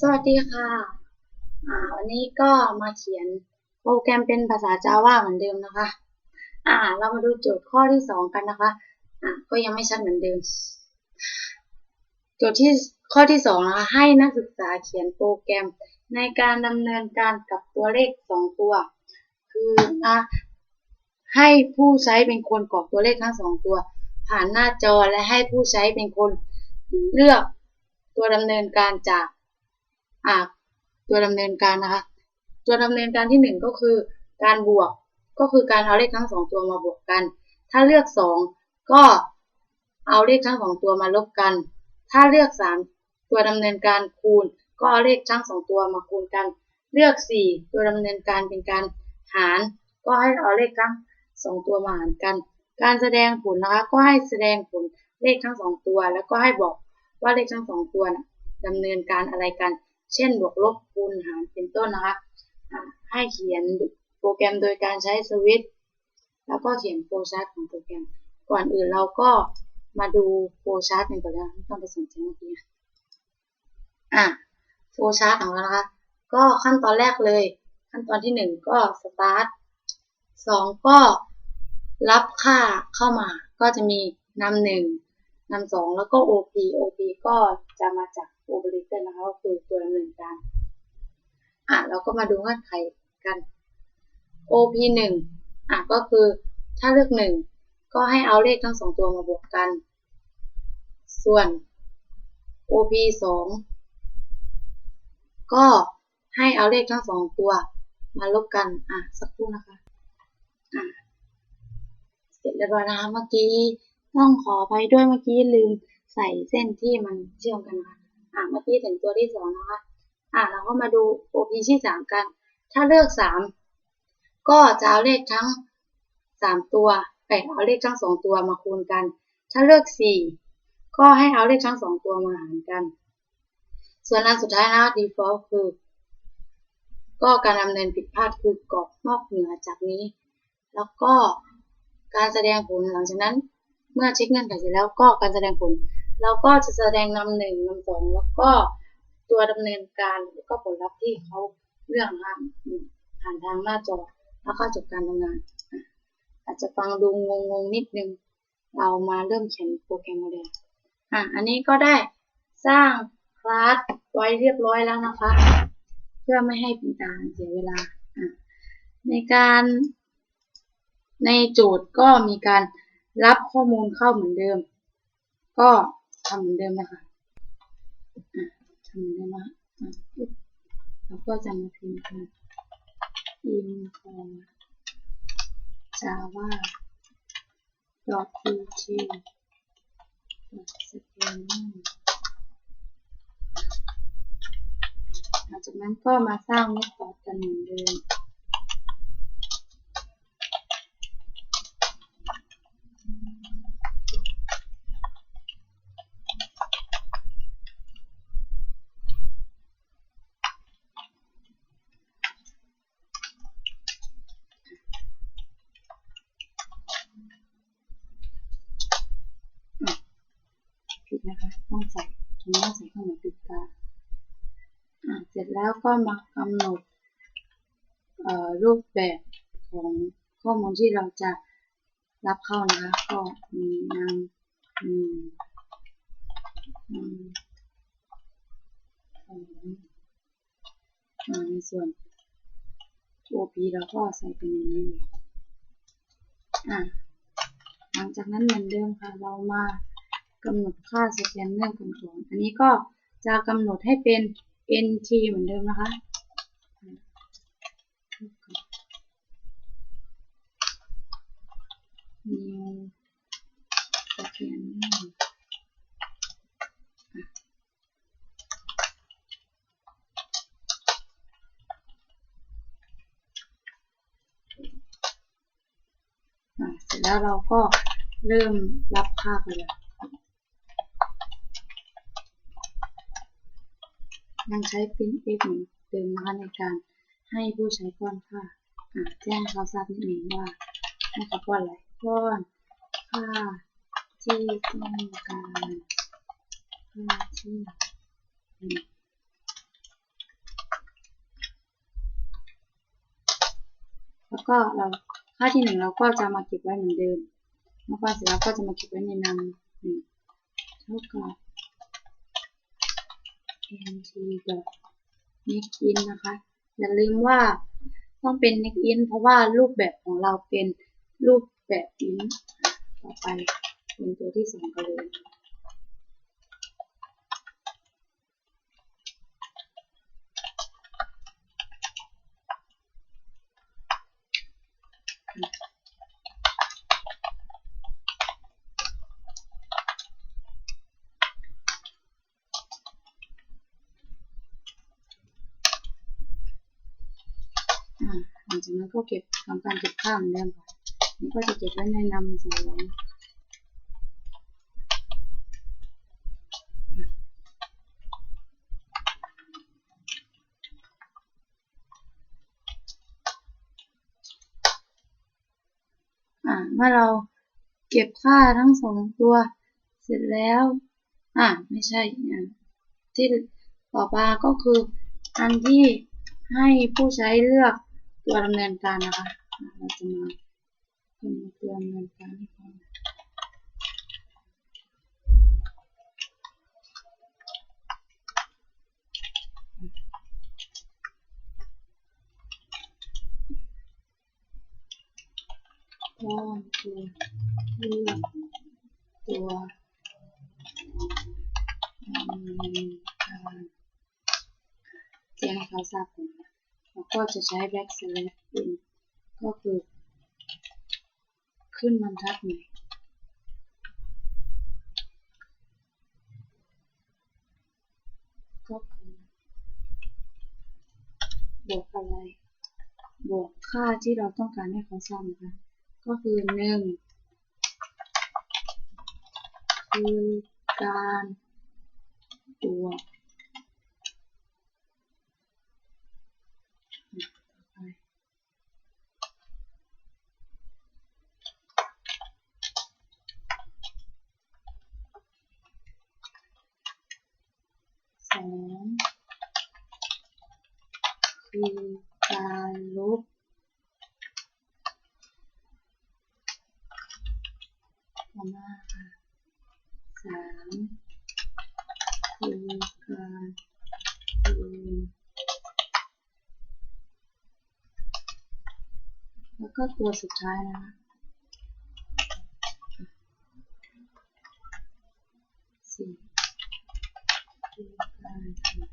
สวัสดีค่ะอ่าวันนี้ก็มาเขียนโปรแกรมเป็นภาษา Java เหมือนเดิมนะคะ อ่า เรามาดูโจทย์ข้อที่สองกันนะคะ อ่าก็ยังไม่ชัดเหมือนเดิม โจทย์ที่ข้อที่สองนะคะให้นักศึกษาเขียนโปรแกรมในการดำเนินการกับตัวเลขสองตัว คือนะให้ผู้ใช้เป็นคนกรอกตัวเลขทั้งสองตัว ผ่านหน้าจอและให้ผู้ใช้เป็นคนเลือกตัวดำเนินการจาก อ่าตัวดำเนินการนะคะ ตัวดำเนินการที่หนึ่งก็คือ การบวกก็คือการเอาเลขทั้งสองตัวมาบวกกัน ถ้าเลือกสองก็เอาเลขทั้งสองตัวมาลบกัน ถ้าเลือกสามตัวดำเนินการคูณ ก็เอาเลขทั้งสองตัวมาคูณกัน เลือกสี่ตัวดำเนินการเป็นการหาร ก็ให้เอาเลขทั้งสองตัวมาหารกัน การแสดงผลนะคะก็ให้แสดงผลเลขทั้งสองตัว แล้วก็ให้บอกว่าเลขทั้งสองตัวนะดำเนินการอะไรกัน เช่นบวกลบคูณหารเป็นต้นนะคะให้เขียนโปรแกรมโดยการใช้สวิตช์แล้วก็เขียนโฟล์ชาร์ตของโปรแกรม ก่อนอื่นเราก็มาดูโฟล์ชาร์ตกันก่อนเลยไม่ต้องไปสนใจเมื่อกี้อะโฟล์ชาร์ตของเรานะคะ ก็ขั้นตอนแรกเลย ขั้นตอนที่หนึ่งก็สตาร์ทสองก็รับค่าเข้ามา ก็จะมีนำหนึ่งนำสองแล้วก็ OP OP ก็จะมาจาก operator นะคะก็คือตัวดำเนินการ อะเราก็มาดูเงื่อนไขกัน OP หนึ่งอะก็คือถ้าเลือกหนึ่งก็ให้เอาเลขทั้งสองตัวมาบวกกัน ส่วน OP สองก็ให้เอาเลขทั้งสองตัวมาลบกัน อะ สักครู่นะคะ อะ เสร็จเรียบร้อยนะคะเมื่อกี้ ต้องขอไปด้วยเมื่อกี้ลืมใส่เส้นที่มันเชื่อมกันนะคะ อะเมื่อกี้ถึงตัวที่สองนะคะ อะเราก็มาดู OP ที่สามกัน ถ้าเลือกสามก็จะเอาเลขทั้งสามตัวไปเอาเลขทั้งสองตัวมาคูณกัน ถ้าเลือกสี่ก็ให้เอาเลขทั้งสองตัวมาหารกัน ส่วนอันสุดท้ายนะ default คือ ก็การดำเนินผิดพลาดคือกรอบนอกเหนือจากนี้ แล้วก็การแสดงผลหลังจากนั้น เมื่อเช็คเงื่อนไขเสร็จแล้วก็การแสดงผล เราก็จะแสดงนำหนึ่งนำสองแล้วก็ตัวดำเนินการแล้วก็ผลลัพธ์ที่เขาเรื่องทางผ่านทางหน้าจอแล้วก็จบการทำงาน อาจจะฟังดูงงงนิดนึง เรามาเริ่มเขียนโปรแกรมมาเลยอะอันนี้ก็ได้สร้างคลาสไว้เรียบร้อยแล้วนะคะ เพื่อไม่ให้เป็นการเสียเวลา ในการในโจทย์ก็มีการรับข้อมูลเข้าเหมือนเดิม ก็ ทำเหมือนเดิมนะคะทำเหมือนเดิมนะแล้วก็จะมาพิมพ์กัน info java dot pt dot scanning หลังจากนั้นก็มาสร้างเมธอดกันเหมือนเดิม นะคะ ต้องใส่ตรงนี้ต้องใส่เครื่องหมายปิดตาเสร็จแล้วก็มากำหนดรูปแบบของข้อมูลที่เราจะรับเข้านะคะ ก็มีนามมีนาในส่วน OP เราก็ใส่เป็นอย่างนี้เลยอ่าหลังจากนั้นเหมือนเดิมค่ะ เรามา กำหนดค่าสแกนเนื่องกันก่อนอันนี้ก็จะกำหนดให้เป็น nt เหมือนเดิมนะคะ new สแกนเสร็จแล้วเราก็เริ่มรับค่าไปเลย ยังใช้ printf เหมือนเดิมนะคะในการให้ผู้ใช้ป้อนค่าแจ้งเขาทราบนิดหนึ่งว่าให้เขาป้อนอะไรป้อนค่าที่ต้องการค่าที่แล้วก็เราค่าที่หนึ่งเราก็จะมาเก็บไว้เหมือนเดิมเมื่อป้อนเสร็จแล้วก็จะมาเก็บไว้ในนามนึ่งเท่ากับ nt ดอ neckin นะคะ อย่าลืมว่าต้องเป็น neckin เพราะว่ารูปแบบของเราเป็นรูปแบบ in ต่อไปเป็นตัวที่สองกันเลย หลังจากนั้นก็เก็บทำการเก็บค่าเหมือนเดิมค่ะนี่ก็จะเก็บไว้ในนำสองเมื่อเราเก็บค่าทั้งสองตัวเสร็จแล้ว อ่าไม่ใช่ที่ต่อมาก็คืออันที่ให้ผู้ใช้เลือก ตัวดำเนินการนะคะเราจะมาเป็นตัวดำเนินการให้เขาป้อนตัวเลือกตัวดำเนินการแจ้งให้เขาทราบผล แล้วก็จะใช้ back slash in ก็คือขึ้นบรรทัดใหม่ก็คือบวกอะไรบวกค่าที่เราต้องการให้เขาทราบนะคะก็คือหนึ่งคือการบวกสองคือการลบต่อมาค่ะสามคือการคูณแล้ว ก็ตัวสุดท้ายนะคะสี่คือการหาร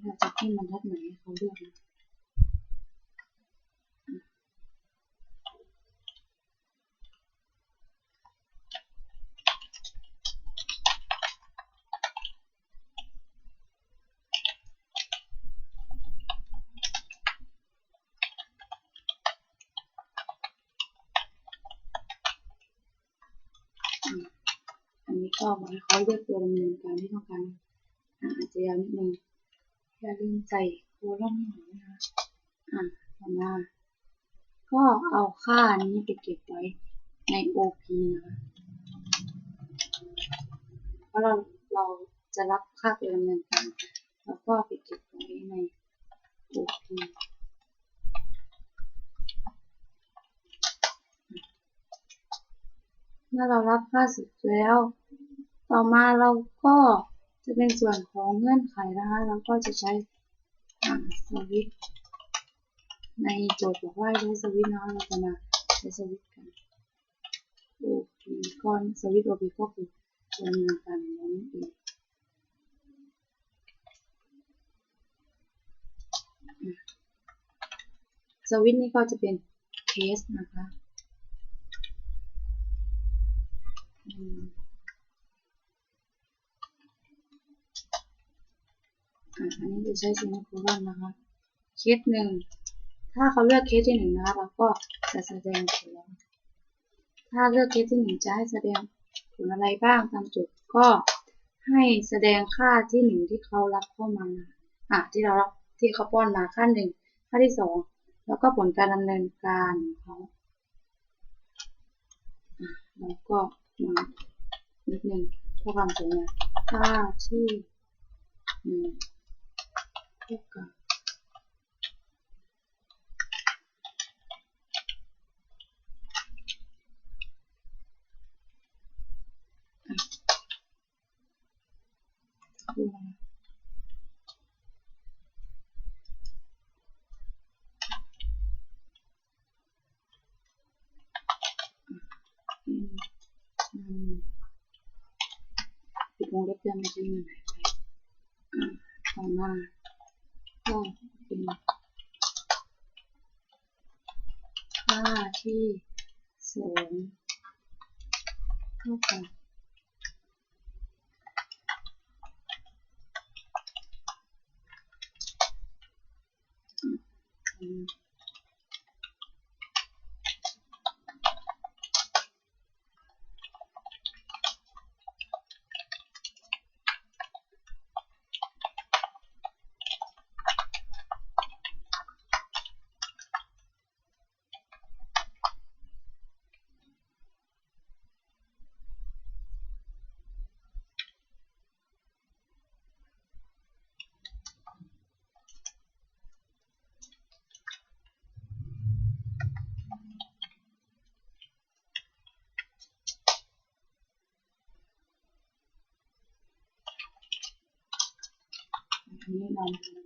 เราจะขึ้นบรรทัดไหนให้เขาเลือกนะ อันนี้ก็ไว้เขาเลือกตัวดำเนินการที่ต้องการอาจจะยาวนิดนึงอย่าลืมใส่โคลัมน์หน่อยนะคะอะต่อมา ก็เอาค่านี้ไปเก็บไว้ใน OP นะคะเพราะเราเราจะรับค่าตัวดำเนินการแล้วก็ไปเก็บไว้ใน OP เมื่อเรารับค่าเสร็จแล้ว ต่อมาเราก็จะเป็นส่วนของเงื่อนไขนะคะ เราก็จะใช้สวิตในโจทย์บอกว่าใช้สวิตนะคะเราจะมาใช้สวิตกัน OP ก้อนสวิต OP ก็คือดำเนินการนั่นเองสวิตนี้ก็จะเป็นเคสนะคะ อันนี้จะใช้ซิงโครอนนะคะเคสหนึ่งถ้าเขาเลือกเคสที่หนึ่งนะคะเราก็จะแสดงผลถ้าเลือกเคสที่หนึ่งจะให้แสดงผลอะไรบ้างตามจุดก็ให้แสดงค่าที่หนึ่งที่เขารับเข้ามาอะที่เรารับที่เขาป้อนมาค่าหนึ่งค่าที่สองแล้วก็ผลการดำเนินการของเขาแล้วก็มานิดนึงเพื่อความสวยงามค่าที่หนึ่ง เท่ากับอะดูนะอืมอืมปิดวงเล็บเดิมเมื่อกี้มันหายไปอ่าต่อมาก็เป็นค่า ที่ 0 เท่ากับอืม อั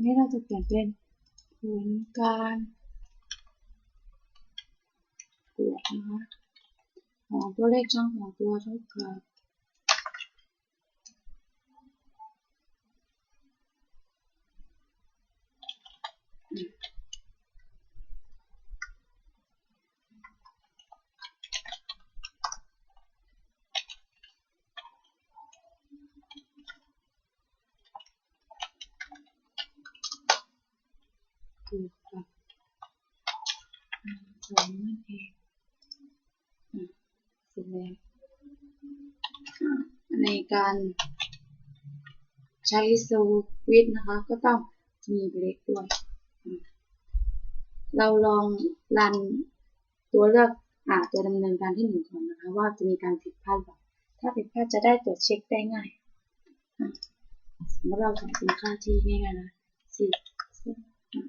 รงนี้เราจะเปลี่ยนเป็นผลการตรวจนะคะของตัวเลขช่องของตัวเท่ากับวกกับอ่าสองนั่นเองอะเสร็จแล้วอ่าใน การใช้สวิตนะคะก็ต้องมีเบรกด้วย เราลองรันตัวเลือกอ่าตัวดำเนินการที่หนึ่งก่อนนะคะ ว่าจะมีการผิดพลาดหรือเปล่าถ้าผิดพลาดจะได้ตรวจเช็คได้ง่ายสมมติเราใส่เป็นค่าที่ง่ายๆนะสี่สิบอะ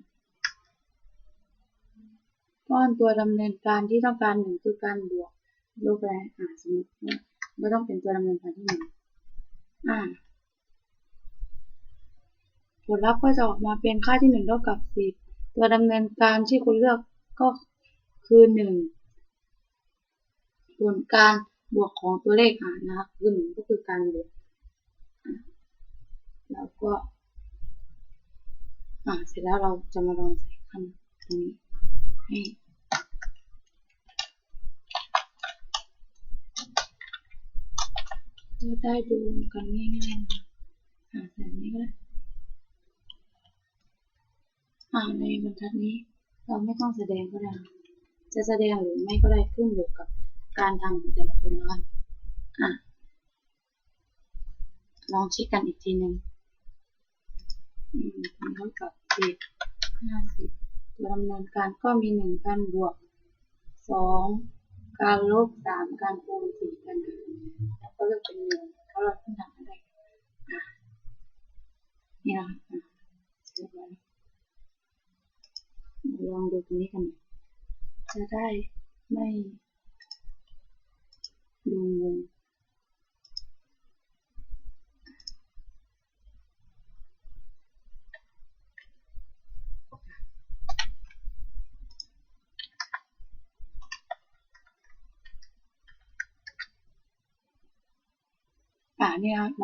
ก้อนตัวดำเนินการที่ต้องการหนึ่งคือการบวกลบแรงอ่าสมมติว่าไม่ต้องเป็นตัวดำเนินการที่หนึ่ง ผลลัพธ์ก็จะออกมาเป็นค่าที่หนึ่งเท่ากับสิบตัวดำเนินการที่คุณเลือกก็คือหนึ่งส่วนการบวกของตัวเลขหารนะคะคือหนึ่งก็คือการบวกแล้วก็อ่าเสร็จแล้วเราจะมาลองใส่คำตรงนี้ให้ จะ ได้ดูกันง่ายๆอ่าแบบนี้ก็ได้อ่าในบรรทัดนี้เราไม่ต้องแสดงก็ได้ จะแสดงหรือไม่ก็ได้ขึ้นอยู่กับการทำของแต่ละคนแล้วกันอะลองเช็คกันอีกทีหนึ่งอืมเท่ากับสิบห้าสิบตัวดำเนินการก็มีหนึ่งการบวกสองการลบสามการคูณสี่การหารแล้วก็เลือกเป็นหนึ่งเพราะเราเพิ่งทำอะไรอะนี่นะคะอะเสร็จแล้วลองดูตรงนี้กันหน่อยจะได้ไม่ดูงง อ่า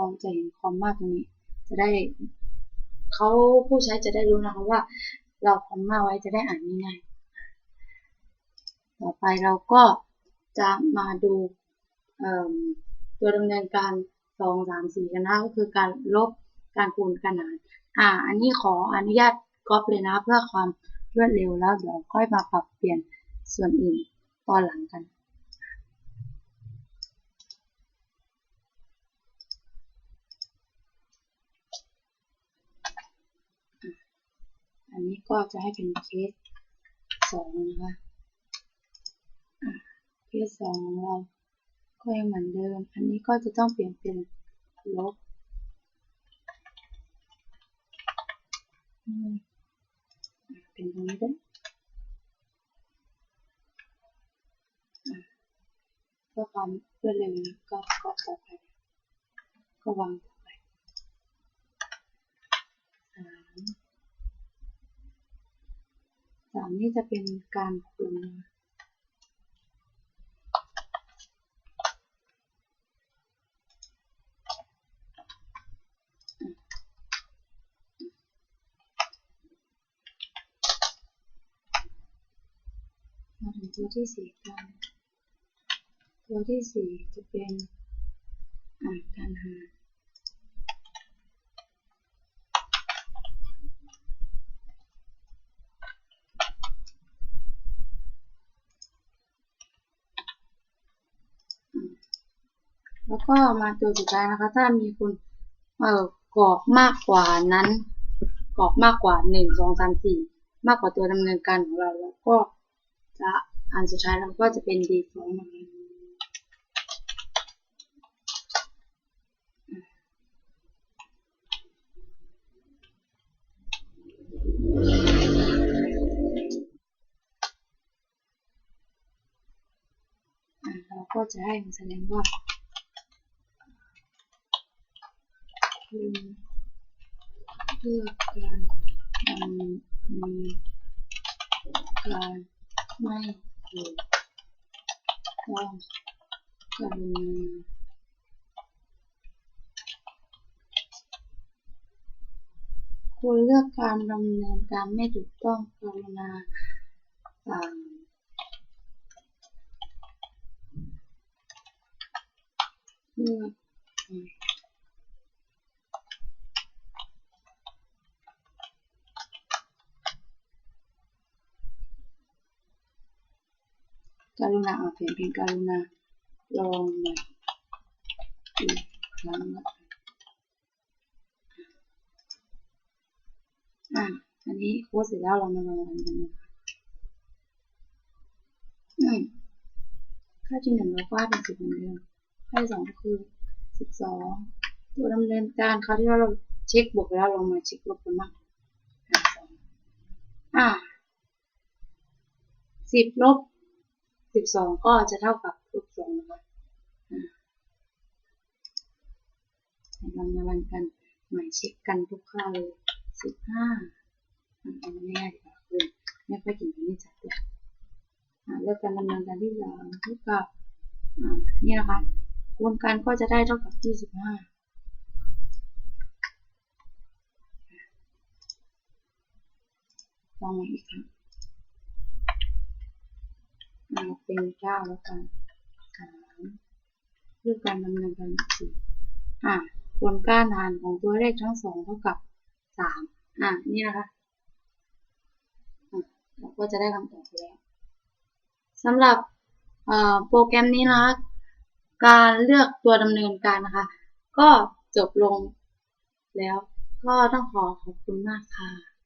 เนี่ยเราจะเห็นคอมมาตรงนี้ จะได้เขาผู้ใช้จะได้รู้นะคะว่า เราคอมมาไว้จะได้อ่านง่ายๆต่อไปเราก็จะมาดูตัวดำเนินการสองสามสี่กันนะก็คือการลบการคูณการหารอ่า อันนี้ขออนุญาตก๊อปเลยนะ เพื่อความรวดเร็วแล้วเดี๋ยวค่อยมาปรับเปลี่ยนส่วนอื่นตอนหลังกัน อันนี้ก็จะให้เป็นเคสสองนะคะเคสสองของเราก็ยังเหมือนเดิม อันนี้ก็จะต้องเปลี่ยนเป็นลบเป็นตรงนี้ด้วยเพื่อความรวดเร็วก็ก็ต่อไป ก็วางต่อไปสามามนี่จะเป็นการคูณมาถึงตัวที่สี่กัน ตัวที่สี่จะเป็นการหาแล้ว ก็มาตัวสุดท้ายนะคะ ถ้ามีคุณเอ่อกรอบมากกว่านั้น กรอบมากกว่าหนึ่งสองสามสี่มากกว่าตัวดำเนินการของเรา แล้วก็จะอันสุดท้ายเราก็จะเป็น default นะคะเราก็จะให้มันแสดงว่าคือเพื่อการดำเนินการไม่ถูกต้องกรุณาคุณเลือกการดำเนินการไม่ถูกต้องกรุณาเลือก กรุณาเอาเปลี่ยนเป็นกรุณาลองมาอีกครั้งอะอันนี้โค้ดเสร็จแล้วเรามาลองกันนะคะค่าที่หนึ่งเราว่าเป็นสิบเหมือนเดิมค่าที่สองก็คือสิบสองตัวดำเนินการคราวที่ว่าเราเช็คบวกแล้วเรามาเช็คลบกันบ้างอ่าสิบลบ สิบสองก็จะเท่ากับลบสองนะคะเรามาลันกันหมายเช็คกันทุกค่าเลยสิบห้าอันนี้ง่ายดีกว่าคือไม่ค่อยเก่งไม่จัดเลยเลือกการดำเนินการที่สามเท่ากับนี่นะคะกระบวนก็จะได้เท่ากับที่สิบห้าลองมาอีกครั้ง เอาเป็นเก้าแล้วกันสามเพื่อการดำเนินการสี่อะผลการหารของตัวเลขทั้งสองเท่ากับสามอะนี่นะคะเราก็จะได้คำตอบแล้วสำหรับโปรแกรมนี้นะคะการเลือกตัวดำเนินการนะคะ ก็จบลงแล้วก็ต้องขอขอบคุณมากค่ะ